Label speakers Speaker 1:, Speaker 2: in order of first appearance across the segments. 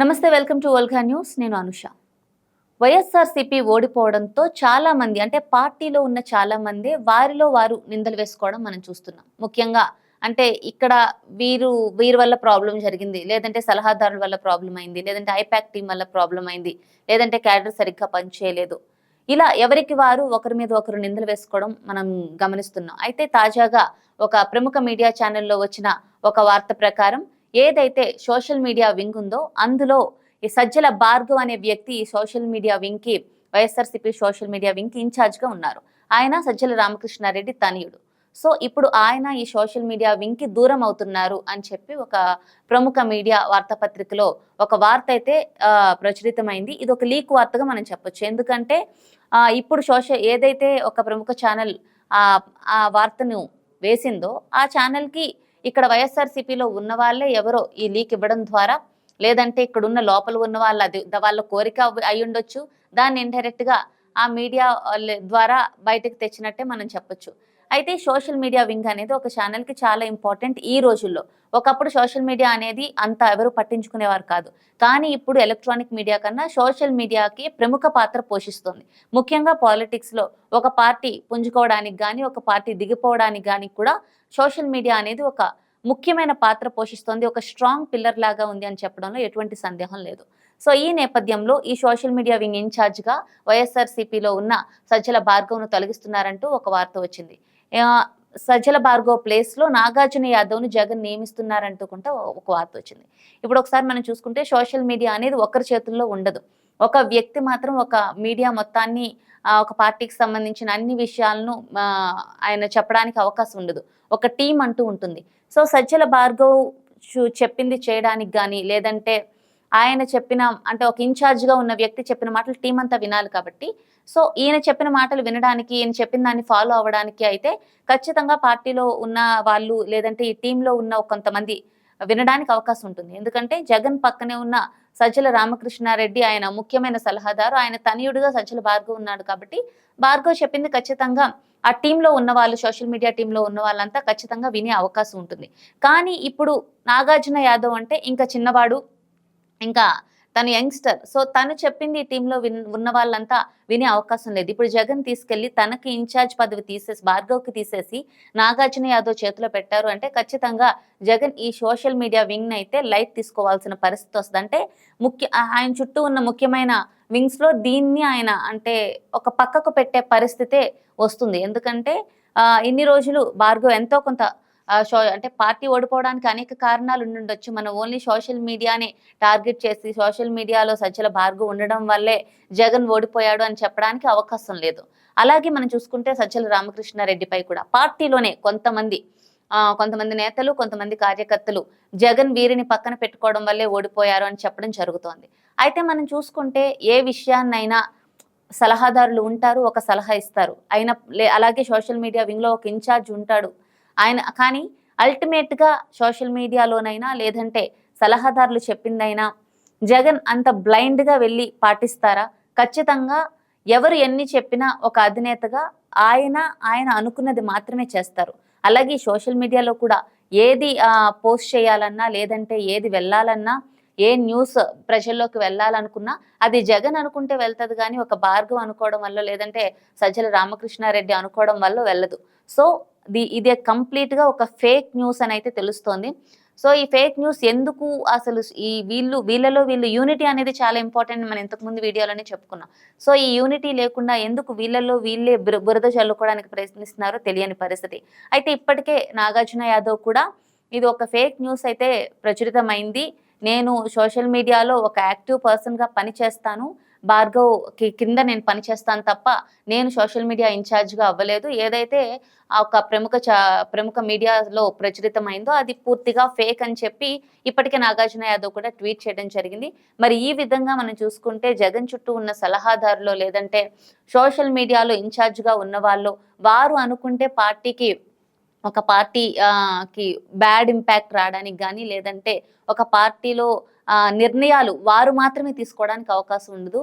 Speaker 1: నమస్తే welcome to వల్గా news. నేను అనుష. వైఎస్ఆర్సీపీ ఓడిపోవడంతో చాలా మంది అంటే పార్టీలో ఉన్న చాలా మంది వారిలో వారు నిందలు వేసుకోవడం మనం చూస్తున్నాం. ముఖ్యంగా అంటే ఇక్కడ వీరు వీరి వల్ల ప్రాబ్లం జరిగింది లేదంటే సలహాదారుల వల్ల ప్రాబ్లం అయింది లేదంటే ఐపాక్ టీం వల్ల ప్రాబ్లం అయింది లేదంటే క్యాడర్ సరిగ్గా పనిచేయలేదు. ఇలా ఎవరికి వారు ఒకరి మీద ఒకరు నిందలు వేసుకోవడం మనం గమనిస్తున్నాం. అయితే తాజాగా ఒక ప్రముఖ మీడియా ఛానల్లో వచ్చిన ఒక వార్త ప్రకారం ఏదైతే సోషల్ మీడియా వింగ్ ఉందో అందులో ఈ సజ్జల భార్గవ్ అనే వ్యక్తి ఈ సోషల్ మీడియా వింగ్కి వైఎస్ఆర్సీపీ సోషల్ మీడియా వింగ్కి ఇన్ఛార్జ్గా ఉన్నారు. ఆయన సజ్జల రామకృష్ణారెడ్డి తనయుడు. సో ఇప్పుడు ఆయన ఈ సోషల్ మీడియా వింగ్కి దూరం అవుతున్నారు అని చెప్పి ఒక ప్రముఖ మీడియా వార్తాపత్రికలో ఒక వార్త అయితే ప్రచురితమైంది. ఇది ఒక లీక్ వార్తగా మనం చెప్పొచ్చు. ఎందుకంటే ఇప్పుడు సోషల్ ఏదైతే ఒక ప్రముఖ ఛానల్ ఆ వార్తను వేసిందో ఆ ఛానల్కి ఇక్కడ వైఎస్ఆర్సీపీలో ఉన్న వాళ్ళే ఎవరో ఈ లీక్ ఇవ్వడం ద్వారా లేదంటే ఇక్కడ ఉన్న లోపల ఉన్న వాళ్ళ అది వాళ్ళ కోరిక అయి ఉండొచ్చు. దాన్ని ఇండైరెక్ట్గా ఆ మీడియా ద్వారా బయటకు తెచ్చినట్టే మనం చెప్పొచ్చు. అయితే సోషల్ మీడియా వింగ్ అనేది ఒక ఛానల్కి చాలా ఇంపార్టెంట్ ఈ రోజుల్లో. ఒకప్పుడు సోషల్ మీడియా అనేది అంత ఎవరు పట్టించుకునేవారు కాదు. కానీ ఇప్పుడు ఎలక్ట్రానిక్ మీడియా కన్నా సోషల్ మీడియాకి ప్రముఖ పాత్ర పోషిస్తుంది. ముఖ్యంగా పాలిటిక్స్లో ఒక పార్టీ పుంజుకోవడానికి కానీ ఒక పార్టీ దిగిపోవడానికి కానీ కూడా సోషల్ మీడియా అనేది ఒక ముఖ్యమైన పాత్ర పోషిస్తోంది. ఒక స్ట్రాంగ్ పిల్లర్ లాగా ఉంది అని చెప్పడంలో ఎటువంటి సందేహం లేదు. సో ఈ నేపథ్యంలో ఈ సోషల్ మీడియా వింగ్ ఇన్ఛార్జ్గా వైఎస్ఆర్సీపీలో ఉన్న సజ్జల భార్గవ్ను తొలగిస్తున్నారంటూ ఒక వార్త వచ్చింది. సజ్జల భార్గవ్ ప్లేస్లో నాగార్జున యాదవ్ను జగన్ నియమిస్తున్నారంటూ కూడా ఒక వార్త వచ్చింది. ఇప్పుడు ఒకసారి మనం చూసుకుంటే సోషల్ మీడియా అనేది ఒకరి చేతుల్లో ఉండదు. ఒక వ్యక్తి మాత్రం ఒక మీడియా మొత్తాన్ని ఒక పార్టీకి సంబంధించిన అన్ని విషయాలను ఆయన చెప్పడానికి అవకాశం ఉండదు. ఒక టీం అంటూ ఉంటుంది. సో సజ్జల భార్గవ్ చెప్పింది చేయడానికి కానీ లేదంటే ఆయన చెప్పిన అంటే ఒక ఇన్ఛార్జ్గా ఉన్న వ్యక్తి చెప్పిన మాటలు టీం అంతా వినాలి కాబట్టి. సో ఈయన చెప్పిన మాటలు వినడానికి ఈయన చెప్పిన దాన్ని ఫాలో అవ్వడానికి అయితే ఖచ్చితంగా పార్టీలో ఉన్న వాళ్ళు లేదంటే ఈ టీంలో ఉన్న కొంతమంది వినడానికి అవకాశం ఉంటుంది. ఎందుకంటే జగన్ పక్కనే ఉన్న సజ్జల రామకృష్ణారెడ్డి ఆయన ముఖ్యమైన సలహాదారు. ఆయన తనయుడుగా సజ్జల భార్గవ్ ఉన్నాడు కాబట్టి భార్గవ్ చెప్పింది ఖచ్చితంగా ఆ టీంలో ఉన్న వాళ్ళు సోషల్ మీడియా టీంలో ఉన్న వాళ్ళంతా ఖచ్చితంగా వినే అవకాశం ఉంటుంది. కానీ ఇప్పుడు నాగార్జున యాదవ్ అంటే ఇంకా చిన్నవాడు ఇంకా తను యంగ్స్టర్. సో తను చెప్పింది ఈ టీంలో విన్ ఉన్న వాళ్ళంతా వినే అవకాశం లేదు. ఇప్పుడు జగన్ తీసుకెళ్ళి తనకి ఇన్ఛార్జ్ పదవి తీసేసి భార్గవ్కి తీసేసి నాగార్జున యాదవ్ చేతిలో పెట్టారు అంటే ఖచ్చితంగా జగన్ ఈ సోషల్ మీడియా వింగ్ అయితే లైట్ తీసుకోవాల్సిన పరిస్థితి వస్తుంది. అంటే ముఖ్య ఆయన చుట్టూ ఉన్న ముఖ్యమైన వింగ్స్లో దీన్ని ఆయన అంటే ఒక పక్కకు పెట్టే పరిస్థితే వస్తుంది. ఎందుకంటే ఇన్ని రోజులు భార్గవ్ ఎంతో కొంత అంటే పార్టీ ఓడిపోవడానికి అనేక కారణాలు ఉండుండొచ్చు. మనం ఓన్లీ సోషల్ మీడియాని టార్గెట్ చేసి సోషల్ మీడియాలో సజ్జల భార్గవ్ ఉండడం వల్లే జగన్ ఓడిపోయాడు అని చెప్పడానికి అవకాశం లేదు. అలాగే మనం చూసుకుంటే సజ్జల రామకృష్ణారెడ్డిపై కూడా పార్టీలోనే కొంతమంది కొంతమంది నేతలు కొంతమంది కార్యకర్తలు జగన్ వీరిని పక్కన పెట్టుకోవడం వల్లే ఓడిపోయారు అని చెప్పడం జరుగుతోంది. అయితే మనం చూసుకుంటే ఏ విషయాన్నైనా సలహాదారులు ఉంటారు ఒక సలహా ఇస్తారు. అయిన లే- అలాగే సోషల్ మీడియా వింగ్లో ఒక ఇన్ఛార్జ్ ఉంటాడు. ఆయన కానీ అల్టిమేట్గా సోషల్ మీడియాలోనైనా లేదంటే సలహాదారులు చెప్పిందైనా జగన్ అంత బ్లైండ్గా వెళ్ళి పాటిస్తారా? ఖచ్చితంగా ఎవరు ఎన్ని చెప్పినా ఒక అధినేతగా ఆయన ఆయన అనుకున్నది మాత్రమే చేస్తారు. అలాగే సోషల్ మీడియాలో కూడా ఏది పోస్ట్ చేయాలన్నా లేదంటే ఏది వెళ్ళాలన్నా ఏ న్యూస్ ప్రజల్లోకి వెళ్ళాలనుకున్నా అది జగన్ అనుకుంటే వెళ్తుంది కానీ ఒక భార్గవ్ అనుకోవడం వల్ల లేదంటే సజ్జల రామకృష్ణారెడ్డి అనుకోవడం వల్ల వెళ్ళదు. సో ది ఇది కంప్లీట్గా ఒక ఫేక్ న్యూస్ అని అయితే తెలుస్తోంది. సో ఈ ఫేక్ న్యూస్ ఎందుకు అసలు ఈ వీళ్ళు వీళ్ళలో వీళ్ళు యూనిటీ అనేది చాలా ఇంపార్టెంట్ మనం ఇంతకుముందు వీడియోలోనే చెప్పుకున్నాం. సో ఈ యూనిటీ లేకుండా ఎందుకు వీళ్ళలో వీళ్ళే బురద చల్లుకోవడానికి ప్రయత్నిస్తున్నారో తెలియని పరిస్థితి. అయితే ఇప్పటికే నాగార్జున యాదవ్ కూడా ఇది ఒక ఫేక్ న్యూస్ అయితే ప్రచురితమైంది. నేను సోషల్ మీడియాలో ఒక యాక్టివ్ పర్సన్గా పనిచేస్తాను భార్గవ్ కింద నేను పనిచేస్తాను తప్ప నేను సోషల్ మీడియా ఇన్ఛార్జ్గా అవ్వలేదు. ఏదైతే ఆ ఒక ప్రముఖ చా- ప్రముఖ మీడియాలో ప్రచురితమైందో అది పూర్తిగా ఫేక్ అని చెప్పి ఇప్పటికే నాగార్జున యాదవ్ కూడా ట్వీట్ చేయడం జరిగింది. మరి ఈ విధంగా మనం చూసుకుంటే జగన్ చుట్టూ ఉన్న సలహాదారులో లేదంటే సోషల్ మీడియాలో ఇన్ఛార్జ్గా ఉన్న వాళ్ళు వారు అనుకుంటే పార్టీకి ఒక పార్టీ కి బ్యాడ్ ఇంపాక్ట్ రావడానికి కానీ లేదంటే ఒక పార్టీలో నిర్ణయాలు వారు మాత్రమే తీసుకోవడానికి అవకాశం ఉండదు.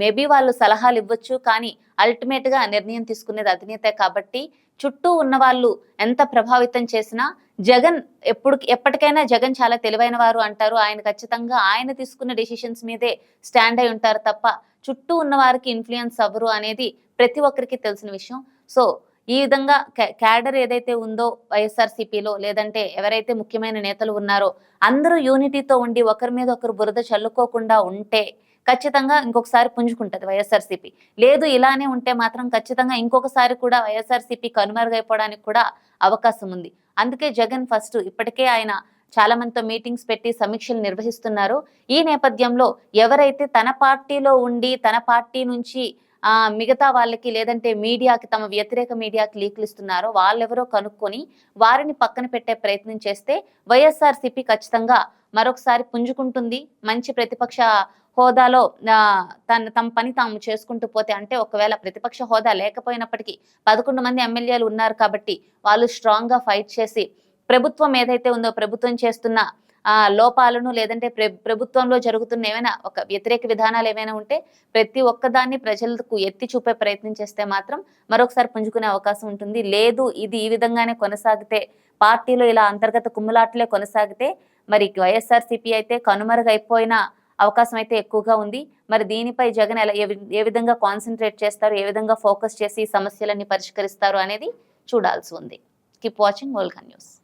Speaker 1: మేబీ వాళ్ళు సలహాలు ఇవ్వచ్చు కానీ అల్టిమేట్గా నిర్ణయం తీసుకునేది అధినేత కాబట్టి చుట్టూ ఉన్న వాళ్ళు ఎంత ప్రభావితం చేసినా జగన్ ఎప్పుడు ఎప్పటికైనా జగన్ చాలా తెలివైన వారు అంటారు. ఆయన ఖచ్చితంగా ఆయన తీసుకున్న డెసిషన్స్ మీదే స్టాండ్ అయి ఉంటారు తప్ప చుట్టూ ఉన్న వారికి ఇన్ఫ్లుయెన్స్ అవ్వరు అనేది ప్రతి ఒక్కరికి తెలిసిన విషయం. సో ఈ విధంగా క్యాడర్ ఏదైతే ఉందో వైఎస్ఆర్సీపీలో లేదంటే ఎవరైతే ముఖ్యమైన నేతలు ఉన్నారో అందరూ యూనిటీతో ఉండి ఒకరి మీద ఒకరు బురద చల్లుకోకుండా ఉంటే ఖచ్చితంగా ఇంకొకసారి పుంజుకుంటుంది వైఎస్ఆర్సీపీ. లేదు ఇలానే ఉంటే మాత్రం ఖచ్చితంగా ఇంకొకసారి కూడా వైఎస్ఆర్సీపీ కనుమరుగైపోవడానికి కూడా అవకాశం ఉంది. అందుకే జగన్ ఫస్ట్ ఇప్పటికే ఆయన చాలా మందితో మీటింగ్స్ పెట్టి సమీక్షలు నిర్వహిస్తున్నారు. ఈ నేపథ్యంలో ఎవరైతే తన పార్టీలో ఉండి తన పార్టీ నుంచి మిగతా వాళ్ళకి లేదంటే మీడియాకి తమ వ్యతిరేక మీడియాకి లీకులు ఇస్తున్నారో వాళ్ళెవరో కనుక్కొని వారిని పక్కన పెట్టే ప్రయత్నం చేస్తే వైఎస్ఆర్సీపీ ఖచ్చితంగా మరొకసారి పుంజుకుంటుంది. మంచి ప్రతిపక్ష హోదాలో తన తమ పని తాము చేసుకుంటూ పోతే అంటే ఒకవేళ ప్రతిపక్ష హోదా లేకపోయినప్పటికీ పదకొండు మంది ఎమ్మెల్యేలు ఉన్నారు కాబట్టి వాళ్ళు స్ట్రాంగ్గా ఫైట్ చేసి ప్రభుత్వం ఏదైతే ఉందో ప్రభుత్వం చేస్తున్న ఆ లోపాలను లేదంటే ప్ర ప్రభుత్వంలో జరుగుతున్న ఏమైనా ఒక వ్యతిరేక విధానాలు ఏమైనా ఉంటే ప్రతి ఒక్కదాన్ని ప్రజలకు ఎత్తి చూపే ప్రయత్నం చేస్తే మాత్రం మరొకసారి పుంజుకునే అవకాశం ఉంటుంది. లేదు ఇది ఈ విధంగానే కొనసాగితే పార్టీలో ఇలా అంతర్గత కుమ్ములాట్లే కొనసాగితే మరి వైఎస్ఆర్సీపీ అయితే కనుమరుగైపోయిన అవకాశం అయితే ఎక్కువగా ఉంది. మరి దీనిపై జగన్ ఎలా ఏ వి- ఏ విధంగా కాన్సన్ట్రేట్ చేస్తారు ఏ విధంగా ఫోకస్ చేసి సమస్యలన్నీ పరిష్కరిస్తారు అనేది చూడాల్సి ఉంది. Keep watching world news.